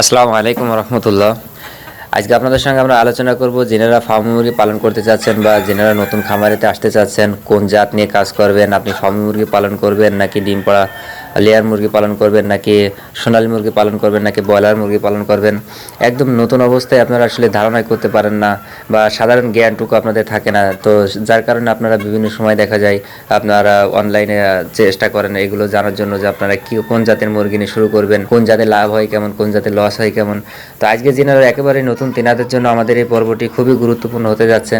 আসসালামু আলাইকুম রহমতুল্লাহ। আজকে আপনাদের সঙ্গে আমরা আলোচনা করব যেনারা ফার্ম মুরগি পালন করতে চাচ্ছেন বা যেনারা নতুন খামারেতে আসতে চাচ্ছেন, কোন জাত নিয়ে কাজ করবেন, আপনি ফার্ম মুরগি পালন করবেন নাকি ডিম পাড়া লেয়ার মুরগি পালন করবেন নাকি সোনালী মুরগি পালন করবেন নাকি ব্রয়লার মুরগি পালন করবেন? একদম নতুন অবস্থায় আপনারা আসলে ধারণাই করতে পারেন না বা সাধারণ জ্ঞানটুকু আপনাদের থাকে না। তো যার কারণে আপনারা বিভিন্ন সময় দেখা যায় আপনারা অনলাইনে চেষ্টা করেন এগুলো জানার জন্য যে আপনারা কি, কোন জাতের মুরগি নিয়ে শুরু করবেন, কোন জাতের লাভ হয় কেমন, কোন জাতের লস হয় কেমন। তো আজকে যিনারা একেবারে নতুন, তেনাদের জন্য আমাদের এই পর্বটি খুবই গুরুত্বপূর্ণ হতে যাচ্ছে।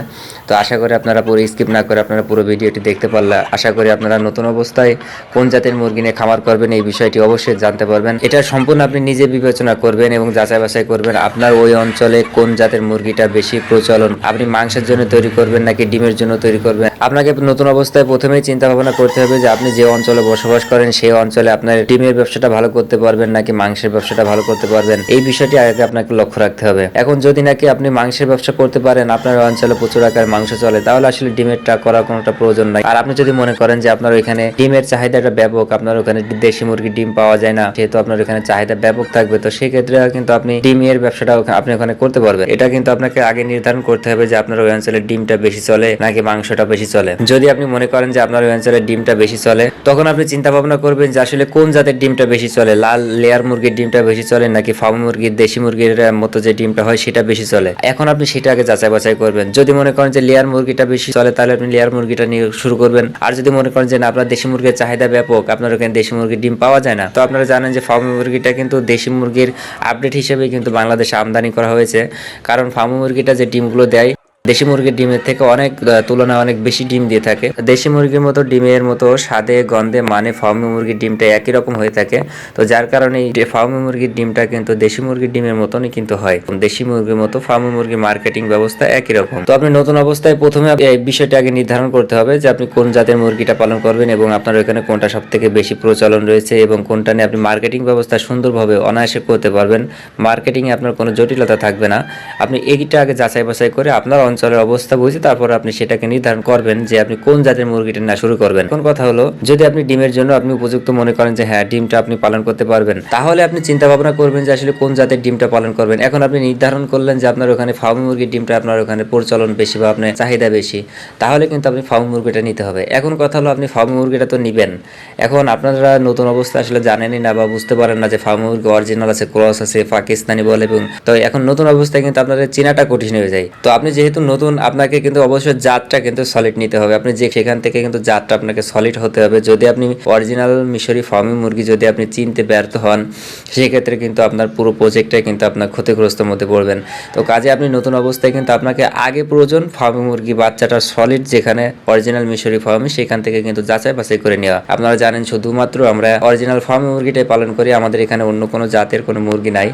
তো আশা করি আপনারা পুরো স্কিপ না করে আপনারা পুরো ভিডিওটি দেখতে পারলে, আশা করি আপনারা নতুন অবস্থায় কোন জাতের মুরগি নিয়ে খামার করবেন, এই বিষয়টি অবশ্যই জানতে পারবেন। এটা সম্পূর্ণ আপনি নিজে বিবেচনা করবেন এবং যাচাই বাছাই করবেন আপনার ওই অঞ্চলে কোন জাতের মুরগিটা বেশি প্রচলন। আপনি মাংসের জন্য তৈরি করবেন নাকি ডিমের জন্য তৈরি করবেন? আপনাকে নতুন অবস্থায় প্রথমেই চিন্তা ভাবনা করতে হবে যে আপনি যে অঞ্চলে বসবাস করেন, সেই অঞ্চলে আপনার ডিমের ব্যবসাটা ভালো করতে পারবেন নাকি মাংসের ব্যবসাটা ভালো করতে পারবেন? এই বিষয়টি আগে আপনাকে লক্ষ্য রাখতে হবে। এখন যদি নাকি আপনি মাংসের ব্যবসা করতে পারেন, আপনার অঞ্চলে প্রচুর আকার মাংস চলে, তাহলে আসলে ডিমেরটা করার কোনোটা প্রয়োজন নাই। আর আপনি যদি মনে করেন যে আপনার ওইখানে ডিমের চাহিদাটা ব্যাপক, আপনার ওখানে দেশি মুরগি ডিম পাওয়া যায় না, যেহেতু আপনার ওখানে চাহিদা ব্যাপক থাকবে, তো সেই ক্ষেত্রে কিন্তু আপনি ডিমের ব্যবসাটা আপনি ওখানে করতে পারবেন। এটা কিন্তু আপনাকে আগে নির্ধারণ করতে হবে যে আপনার ওই অঞ্চলে ডিমটা বেশি চলে নাকি মাংসটা বেশি চলে। যদি আপনি মনে করেন যে আপনার ওই অঞ্চলে ডিমটা বেশি চলে, তখন আপনি চিন্তা ভাবনা করবেন যে আসলে কোন জাতের ডিমটা বেশি চলে, লাল লেয়ার মুরগির ডিমটা বেশি চলে নাকি ফার্ম মুরগির, দেশি মুরগির মতো যে ডিমটা হয় সেটা বেশি চলে? এখন আপনি সেটা আগে যাচাই বাছাই করবেন। যদি মনে করেন যে লেয়ার মুরগিটা বেশি চলে, তাহলে আপনি লেয়ার মুরগিটা নিয়ে শুরু করবেন। আর যদি মনে করেন যে না, আপনার দেশি মুরগির চাহিদা ব্যাপক, আপনার ওখানে দেশি মুরগির ডিম পাওয়া যায় না। তো আপনারা জানেন যে ফার্ম মুরগিটা কিন্তু দেশি মুরগির আপডেট হিসেবে কিন্তু বাংলাদেশে আমদানি করা হয়েছে। কারণ ফার্ম মুরগিটা যে ডিমগুলো দেয় দেশি মুরগির ডিমের থেকে অনেক তুলনায় অনেক বেশি ডিম দিয়ে থাকে। দেশি মুরগির মতো ডিমের মতো স্বাদে, গন্ধে মানে ফার্মি মুরগির ডিমটা একই রকম হয়ে থাকে। তো যার কারণে ফার্মি মুরগির ডিমটা কিন্তু দেশি মুরগির ডিমের মতনই কিন্তু হয়। দেশি মুরগির মতো ফার্মি মুরগির মার্কেটিং ব্যবস্থা একই রকম। তো আপনি নতুন অবস্থায় প্রথমে এই বিষয়টা আগে নির্ধারণ করতে হবে যে আপনি কোন জাতের মুরগিটা পালন করবেন এবং আপনার ওখানে কোনটা সব থেকে বেশি প্রচলন রয়েছে এবং কোনটা নিয়ে আপনি মার্কেটিং ব্যবস্থা সুন্দরভাবে অনায়াসে করতে পারবেন। মার্কেটিংয়ে আপনার কোনো জটিলতা থাকবে না। আপনি এইটা আগে যাচাই বাছাই করে আপনার অঞ্চলের অবস্থা বুঝে তারপর আপনি সেটাকে নির্ধারণ করবেন যে আপনি কোন জাতের মুরগিটা না শুরু করবেন। কোন কথা হলো, যদি আপনি ডিমের জন্য আপনি উপযুক্ত মনে করেন যে হ্যাঁ ডিমটা আপনি পালন করতে পারবেন, তাহলে আপনি চিন্তা ভাবনা করবেন যে আসলে কোন জাতের ডিমটা পালন করবেন। এখন আপনি নির্ধারণ করলেন যে আপনার ওখানে ফার্ম মুরগির ডিমটা আপনার ওখানে প্রচলন বেশি বা আপনার চাহিদা বেশি, তাহলে কিন্তু আপনি ফার্ম মুরগিটা নিতে হবে। এখন কথা হলো, আপনি ফার্ম মুরগিটা তো নিবেন। এখন আপনারা নতুন অবস্থা আসলে জানেনই না বা বুঝতে পারেন না যে ফার্ম মুরগি অরিজিনাল আছে, ক্রস আছে, পাকিস্তানি বলে, এবং তো এখন নতুন অবস্থায় কিন্তু আপনাদের চেনাটা কঠিন হয়ে যায়। তো আপনি যেহেতু নতুন, আপনাকে কিন্তু অবশ্যই জাতটা কিন্তু সলিড নিতে হবে। আপনি যে সেখান থেকে কিন্তু জাতটা আপনাকে সলিড হতে হবে। যদি আপনি অরিজিনাল মিশরি ফার্মি মুরগি যদি আপনি চিনতে ব্যর্থ হন, সেক্ষেত্রে কিন্তু আপনার পুরো প্রজেক্টটাই কিন্তু আপনার ক্ষতিগ্রস্তের মধ্যে পড়বেন। তো কাজে আপনি নতুন অবস্থায় কিন্তু আপনাকে আগে প্রয়োজন ফার্মি মুরগি বাচ্চাটা সলিড যেখানে অরিজিনাল মিশরি ফার্মি সেখান থেকে কিন্তু যাচাই বাছাই করে নেওয়া। আপনারা জানেন শুধুমাত্র আমরা অরিজিনাল ফার্মি মুরগিটাই পালন করি, আমাদের এখানে অন্য কোনো জাতের কোনো মুরগি নাই।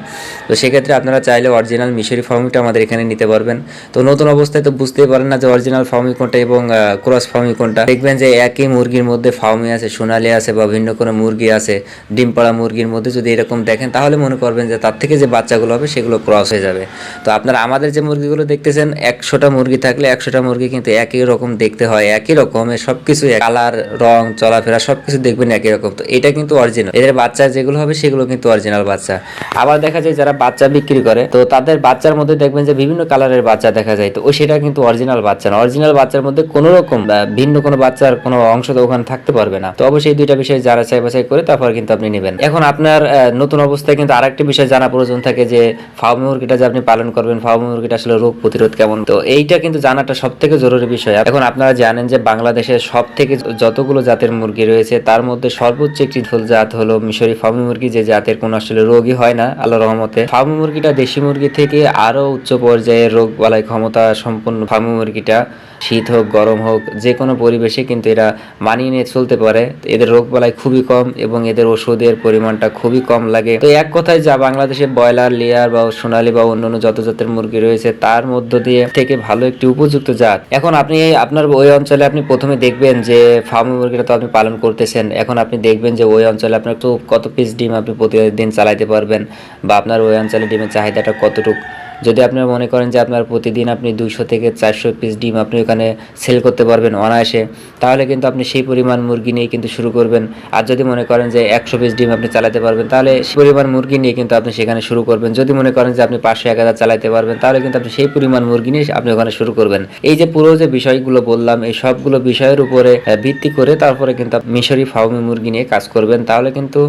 তো সেক্ষেত্রে আপনারা চাইলে অরিজিনাল মিশরি ফার্মিটা আমাদের এখানে নিতে পারবেন। তো নতুন অবস্থায় তো বুঝতেই পারেন না যে অরিজিনাল ফার্মি কোনটা এবং ক্রস ফার্মি কোনটা। দেখবেন যে একই মুরগির মধ্যে ফার্মি আছে, সোনালি আছে বা ভিন্ন কোনো মুরগি আছে ডিম পাড়া মুরগির মধ্যে যদি এরকম দেখেন, তাহলে মনে করবেন যে তার থেকে যে বাচ্চাগুলো হবে, সেগুলো ক্রস হয়ে যাবে। তো আপনারা আমাদের যে মুরগিগুলো দেখতেছেন, একশোটা মুরগি থাকলে একশোটা মুরগি কিন্তু একই রকম দেখতে হয়, একই রকমের সবকিছু কালার, রং, চলাফেরা সবকিছু দেখবেন একই রকম। তো এটা কিন্তু অরিজিনাল এদের বাচ্চা যেগুলো হবে, সেগুলো কিন্তু অরিজিনাল বাচ্চা। আবার দেখা যায় যারা বাচ্চা বিক্রি করে, তো তাদের বাচ্চার মধ্যে দেখবেন যে বিভিন্ন কালারের বাচ্চা দেখা যায়। তো সেটা কিন্তু অরিজিনাল বাচ্চা না। অরিজিনাল বাচ্চার মধ্যে কোনো রকম ভিন্ন কোনো বাচ্চার কোনো অংশ তো ওখানে থাকতে পারবে না। তো অবশ্যই দুইটা বিষয় যারা চাই বাছাই করে, তারপর কিন্তু আপনি নেবেন। এখন আপনার নতুন অবস্থায় কিন্তু আরেকটি বিষয় জানা প্রয়োজন থাকে যে ফার্মি মুরগিটা যে আপনি পালন করবেন ফার্মি মুরগিটা আসলে রোগ প্রতিরোধ কেমন? তো এইটা কিন্তু জানাটা সব থেকে জরুরি বিষয়। এখন আপনারা জানেন যে বাংলাদেশের সব থেকে যতগুলো জাতের মুরগি রয়েছে, তার মধ্যে সর্বোচ্চ একটি ফুল জাত হলো মিশরি ফার্মি মুরগি, যে জাতের কোনো আসলে রোগই হয় না আল্লাহ রহমতে। ফার্মি মুরগিটা দেশি মুরগি থেকে আরও উচ্চ পর্যায়ে রোগ বালাই ক্ষমতা সম্পন্ন ফার্মি মুরগিটা শীত হোক, গরম হোক, যে কোনো পরিবেশে কিন্তু এরা মানিয়ে নিয়ে চলতে পারে। এদের রোগ বালাই খুবই কম এবং এদের ওষুধের পরিমাণটা খুবই কম লাগে। তো এক কথায় যা বাংলাদেশে ব্রয়লার, লেয়ার বা সোনালী বা অন্যান্য যত জাতের মুরগি রয়েছে, তার মধ্য দিয়ে থেকে ভালো একটি উপযুক্ত জাত। এখন আপনি আপনার ওই অঞ্চলে আপনি প্রথমে দেখবেন যে ফার্ম মুরগিটা তো আপনি পালন করতেছেন। এখন আপনি দেখবেন যে ওই অঞ্চলে আপনার তো কত পিস ডিম আপনি প্রতিদিন চালাইতে পারবেন বা আপনার ওই অঞ্চলে ডিমের চাহিদাটা কতটুকু। যদি আপনারা মনে করেন যে আপনার প্রতিদিন আপনি দুইশো থেকে চারশো পিস ডিম আপনি ওখানে সেল করতে পারবেন অনায়াসে, তাহলে কিন্তু আপনি সেই পরিমাণ মুরগি নিয়ে কিন্তু শুরু করবেন। আর যদি মনে করেন যে একশো পিস ডিম আপনি চালাতে পারবেন, তাহলে সেই পরিমাণ মুরগি নিয়ে কিন্তু আপনি সেখানে শুরু করবেন। যদি মনে করেন যে আপনি পাঁচশো, এক হাজার চালাতে পারবেন, তাহলে কিন্তু আপনি সেই পরিমাণ মুরগি নিয়ে আপনি ওখানে শুরু করবেন। এই যে পুরো যে বিষয়গুলো বললাম, এই সবগুলো বিষয়ের উপরে ভিত্তি করে তারপরে কিন্তু মিশরি ফার্মি মুরগি নিয়ে কাজ করবেন। তাহলে কিন্তু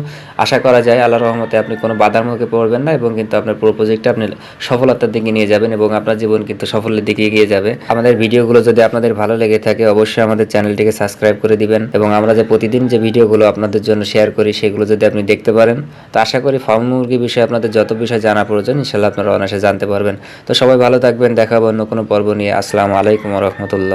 আশা করা যায় আল্লাহ রহমতে আপনি কোনো বাধার মুখে পড়বেন না এবং কিন্তু আপনার পুরো প্রজেক্টটা আপনি সফলতার দিকে নিয়ে যাবেন এবং আপনার জীবন কিন্তু সফলের দিকে এগিয়ে যাবে। আমাদের ভিডিওগুলো যদি আপনাদের ভালো লেগে থাকে, অবশ্যই আমাদের চ্যানেলটিকে সাবস্ক্রাইব করে দিবেন এবং আমরা যে প্রতিদিন যে ভিডিওগুলো আপনাদের জন্য শেয়ার করি, সেগুলো যদি আপনি দেখতে পারেন, তো আশা করি ফার্ম মুরগি বিষয়ে আপনাদের যত বিষয় জানা প্রয়োজন ইনশাল্লাহ আপনারা অনায়াসে জানতে পারবেন। তো সবাই ভালো থাকবেন, দেখা অন্য কোনো পর্ব নিয়ে। আসসালামু আলাইকুম রহমতুল্লাহ।